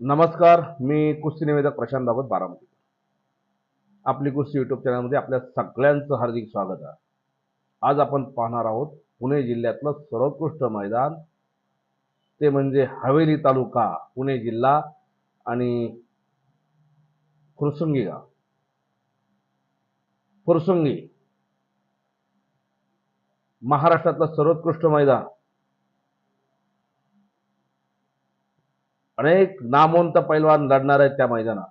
नमस्कार मी कुस्ती निवेदक प्रशांत बाबत बारामती. आपली कुस्ती युट्यूब चॅनलमध्ये आपल्या सगळ्यांचं हार्दिक स्वागत आहे. आज आपण पाहणार आहोत पुणे जिल्ह्यातलं सर्वोत्कृष्ट मैदान. ते म्हणजे हवेली तालुका पुणे जिल्हा आणि फुरसुंगी गाव. फुरसुंगी. महाराष्ट्रातलं सर्वोत्कृष्ट मैदान. अनेक नामवंत पैलवान लढणार आहेत त्या मैदानात.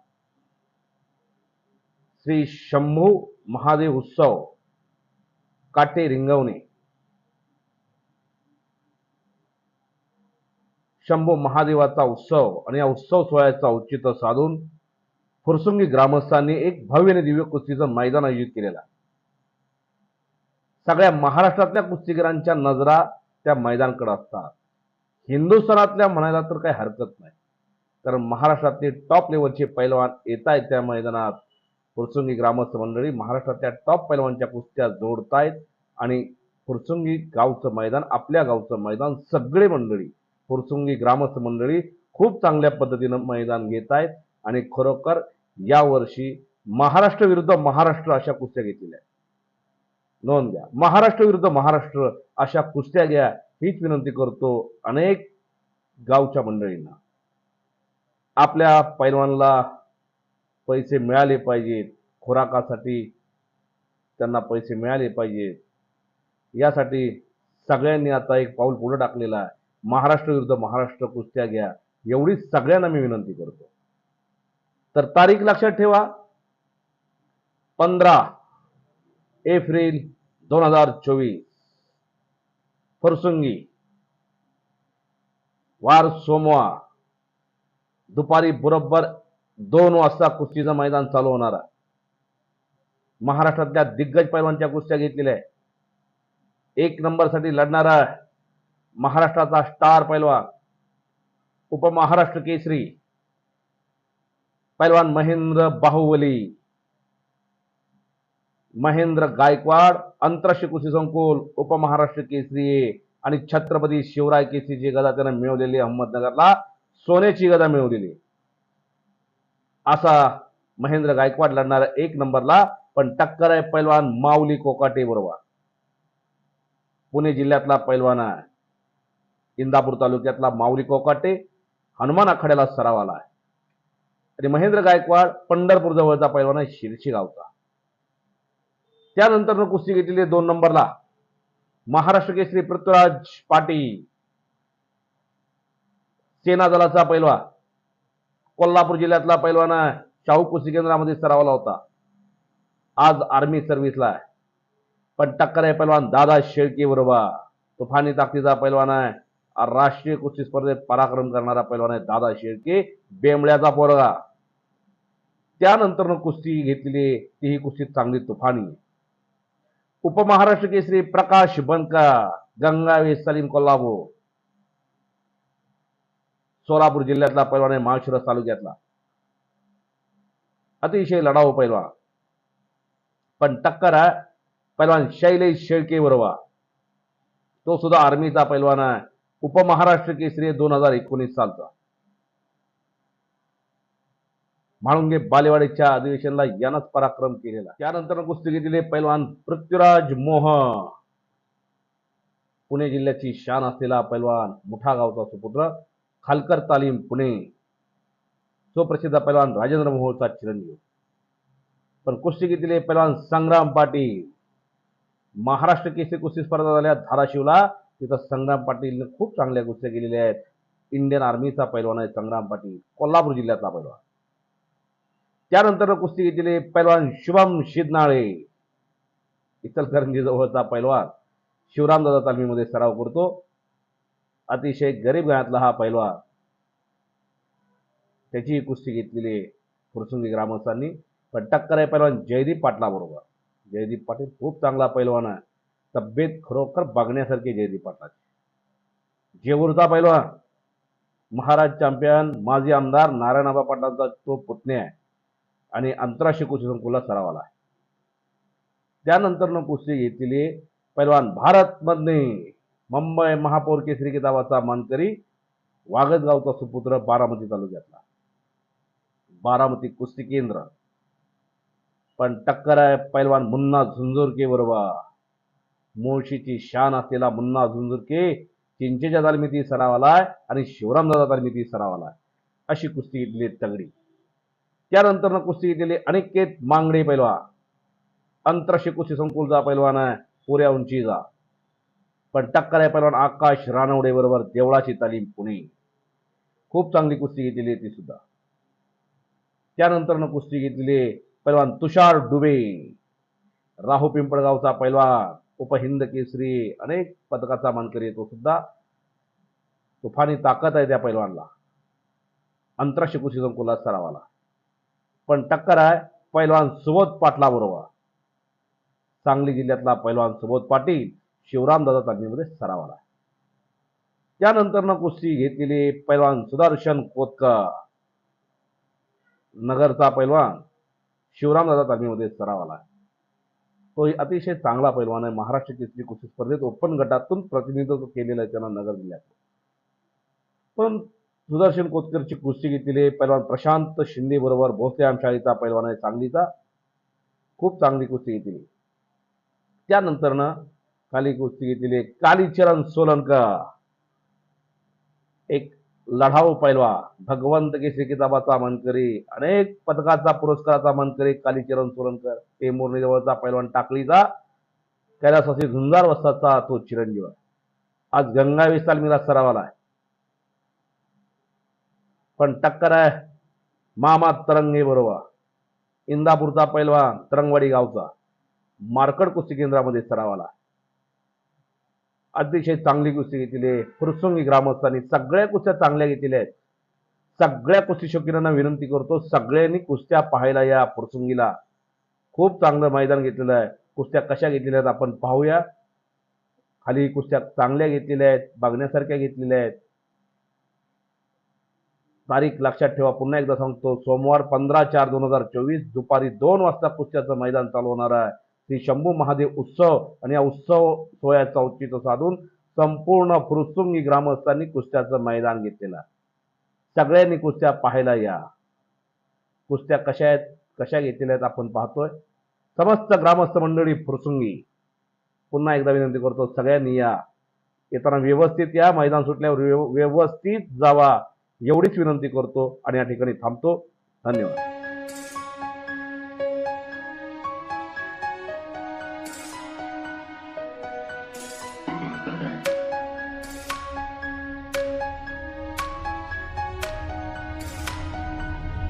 श्री शंभू महादेव उत्सव काटे रिंगवणे. शंभू महादेवाचा उत्सव आणि या उत्सव सोहळ्याचा औचित्य साधून फुरसुंगी ग्रामस्थांनी एक भव्य आणि दिव्य कुस्तीचं मैदान आयोजित केलेलं सगळ्या महाराष्ट्रातल्या कुस्तीगिरांच्या नजरा त्या मैदानकडे असतात. हिंदुस्थानातल्या म्हणायला तर काही हरकत नाही. कारण महाराष्ट्रातले टॉप लेवलचे पैलवान येत आहेत त्या मैदानात. फुरसुंगी ग्रामस्थ मंडळी महाराष्ट्रातल्या टॉप पैलवानच्या कुस्त्या जोडतायत आणि फुरसुंगी गावचं मैदान आपल्या गावचं मैदान सगळे मंडळी फुरसुंगी ग्रामस्थ मंडळी खूप चांगल्या पद्धतीनं मैदान घेत आहेत आणि खरोखर यावर्षी महाराष्ट्र विरुद्ध महाराष्ट्र अशा कुस्त्या घेतलेल्या आहेत. नोंद घ्या. महाराष्ट्र विरुद्ध महाराष्ट्र अशा कुस्त्या घ्या हीच विनंती करतो अनेक गावच्या मंडळींना. आपल्या पैलवानला पैसे मिळाले पाहिजेत. खुराकासाठी त्यांना पैसे मिळाले पाहिजेत. यासाठी सगळ्यांनी आता एक पाऊल पुढे टाकलेलं आहे. महाराष्ट्र विरुद्ध महाराष्ट्र कुस्त्या घ्या. एवढी सगळ्यांना मी विनंती करतो. तर तारीख लक्षात ठेवा. पंधरा एप्रिल दोन हजार चोवीस. फरसुंगी. वार सोमवार. दुपारी बरोबर दोन वाजता कुस्तीचं मैदान चालू होणार आहे. महाराष्ट्रातल्या दिग्गज पैलवानच्या कुस्त्या घेतलेल्या आहे. एक नंबरसाठी लढणारा महाराष्ट्राचा स्टार पैलवान उपमहाराष्ट्र केसरी पैलवान महेंद्र बाहुबली. महेंद्र गायकवाड आंतरराष्ट्रीय कुस्ती संकुल उपमहाराष्ट्र केसरी आणि छत्रपती शिवराय केसरीची गदा त्यानं मिळवलेली अहमदनगरला. सोन्याची गदा मिळवलेली असा महेंद्र गायकवाड लढणारा एक नंबरला पण टक्कर आहे पैलवान माऊली कोकाटे बरोबर. पुणे जिल्ह्यातला पैलवान आहे. इंदापूर तालुक्यातला माऊली कोकाटे हनुमान आखाड्याला सराव आला आहे. आणि महेंद्र गायकवाड पंढरपूर जवळचा पैलवान आहे शिरशी गावचा त्यानंतर कुस्ती घेतलेली दोन नंबरला. महाराष्ट्र केसरी पृथ्वीराज पाटील. सेना दलाचा पैलवान कोल्हापूर जिल्ह्यातला पैलवान आहे शाहू कुस्ती केंद्रामध्ये सरावला होता. आज आर्मी सर्व्हिसला आहे. पण टक्कर आहे पैलवान दादा शेळके बरोबर. तुफानी ताकदीचा पैलवान आहे. राष्ट्रीय कुस्ती स्पर्धेत पराक्रम करणारा पैलवान आहे दादा शेळके बेंबळ्याचा पोरगा. त्यानंतर कुस्ती घेतलेली ती तीही कुस्ती चांगली तुफानी उपमहाराष्ट्र केसरी प्रकाश बनका गंगावे सलीम कोल्हापूर. सोलापूर जिल्ह्यातला पैलवान आहे माळशिरस तालुक्यातला. अतिशय लढाऊ पैलवान. पण टक्कर आहे पैलवान शैलेश शेळके बरोबर. तो सुद्धा आर्मीचा पैलवान आहे. उपमहाराष्ट्र केसरी दोन हजार एकोणीस सालचा. म्हाळुंगे बालेवाडीच्या अधिवेशनला यानंच पराक्रम केलेला. त्यानंतर कुस्ती घेतलेले पैलवान पृथ्वीराज मोह पुणे जिल्ह्याची शान असलेला पैलवान मुठा गावचा सुपुत्र. खालकर तालीम पुणे. सुप्रसिद्ध पैलवान राजेंद्र मोहोळचा चिरंजीव. पण कुस्तीगीतील घेतलेले पैलवान संग्राम पाटील महाराष्ट्र केसरी कुस्ती स्पर्धा झाल्या धाराशिवला. तिथं संग्राम पाटीलने खूप चांगल्या कुस्त्या केलेल्या आहेत. इंडियन आर्मीचा पैलवान आहे संग्राम पाटील कोल्हापूर जिल्ह्यातला पैलवान. त्यानंतर कुस्ती घेतलेले पैलवान शुभम शिदनाळे इचलकरंजी जवळचा पैलवान. शिवरामदादा तालमीमध्ये सराव करतो. अतिशय गरीब घरातला हा पैलवान. त्याचीही कुस्ती घेतलेली आहे फुरसुंगी ग्रामस्थांनी. पण टक्कर आहे पैलवान जयदीप पाटला बरोबर जयदीप पाटील खूप चांगला पैलवान आहे. तब्येत खरोखर बघण्यासारखी जयदीप पाटलाची. जेऊरचा पैलवान. महाराज चॅम्पियन माजी आमदार नारायणबा पाटलांचा तो पुतणे आहे. आणि आंतरराष्ट्रीय कुस्ती संकुला सरावाला आहे. त्यानंतरनं कुस्ती घेतलेली पैलवान भारतमधने. मुंबई महापौर केसरी किताबाचा मानकरी वागदगावचा सुपुत्र बारामती तालुक्यातला. बारामती कुस्ती केंद्र. पण टक्कर आहे पैलवान मुन्ना झुंझुरके बरोबर. मुळशीची शान असलेला मुन्ना झुंझुरके चिंचेच्या तालमीती आहे आणि शिवरामदादा तालमीती आहे. अशी कुस्ती घेतली तगडी. त्यानंतर कुस्ती घेतलेली अनिकेत मांगडे पैलवान. आंतरराष्ट्रीय कुस्ती संकुलचा पैलवान आहे पुऱ्या उंचीचा. पण टक्कर आहे पैलवान आकाश रानवडे बरोबर देवळाची तालीम पुणे खूप चांगली कुस्ती घेतलेली आहे ती सुद्धा. त्यानंतर कुस्ती घेतलेली आहे पैलवान तुषार डुबे राहू पिंपळगावचा पैलवान उपहिंद केसरी अनेक पदकाचा मानकरी आहे तो सुद्धा. तुफानी ताकद आहे त्या पैलवानला. आंतरराष्ट्रीय कुस्ती संकुलात सरावाला. पण टक्कर आहे पैलवान सुबोध पाटला बरोबर सांगली जिल्ह्यातला पैलवान सुबोध पाटील शिवरामदादा तालमीमध्ये सरावाला त्यानंतरनं कुस्ती घेतलेली पैलवान सुदर्शन कोतकर. नगरचा पैलवान शिवरामदादा तालमीमध्ये सरावाला तो अतिशय चांगला पैलवान आहे. महाराष्ट्र केसरी कुस्ती स्पर्धेत ओपन गटातून प्रतिनिधित्व केलेलं आहे त्यांना नगर जिल्ह्यात पण सुदर्शन कोतकरची कुस्ती घेतलेली आहे पैलवान प्रशांत शिंदे बरोबर भोसले आमशाळीचा पैलवान आहे सांगलीचा खूप चांगली कुस्ती घेतली त्यानंतरनं काली कुस्ती घेतलेली आहे कालीचरण सोलनकर एक लढाऊ पैलवा भगवंत केसरी किताबाचा मनकरी अनेक पदकाचा पुरस्काराचा मनकरी कालीचरण सोलनकर ते मोरणीजवळचा पैलवान टाकळीचा कैलासवासी झुंजार वस्ताचा तो चिरंजीव. आज आज विस्ताल तालमीला सरावाला आहे. पण टक्कर आहे मामा तरंगे बरोबर. इंदापूरचा पैलवान तरंगवाडी गावचा मार्कड कुस्ती केंद्रामध्ये सरावाला अतिशय चांगली कुस्ती घेतलेली आहे. फुरसुंगी ग्रामस्थांनी सगळ्या कुस्त्या चांगल्या घेतलेल्या आहेत. सगळ्या कुस्ती शौकीनांना विनंती करतो सगळ्यांनी कुस्त्या पाहायला या फुरसुंगीला. खूप चांगलं मैदान घेतलेलं आहे. कुस्त्या कशा घेतलेल्या आहेत आपण पाहूया. खाली कुस्त्या चांगल्या घेतलेल्या आहेत बघण्यासारख्या घेतलेल्या आहेत. तारीख लक्षात ठेवा पुन्हा एकदा सांगतो सोमवार पंधरा चार दोन हजार चोवीस दुपारी दोन वाजता कुस्त्याचं मैदान चालू होणार आहे. श्री शंभू महादेव उत्सव आणि या उत्सव सोहळ्याचं औचित्य साधून संपूर्ण फुरसुंगी ग्रामस्थांनी कुस्त्याचं मैदान घेतलेलं सगळ्यांनी कुस्त्या पाहायला या. कुस्त्या कशा आहेत कशा घेतलेल्या आहेत आपण पाहतोय. समस्त ग्रामस्थ मंडळी फुरसुंगी पुन्हा एकदा विनंती करतो सगळ्यांनी या. येताना व्यवस्थित या मैदान सुटल्यावर व्यव- व्यवस्थित जावा एवढीच विनंती करतो आणि या ठिकाणी थांबतो. धन्यवाद.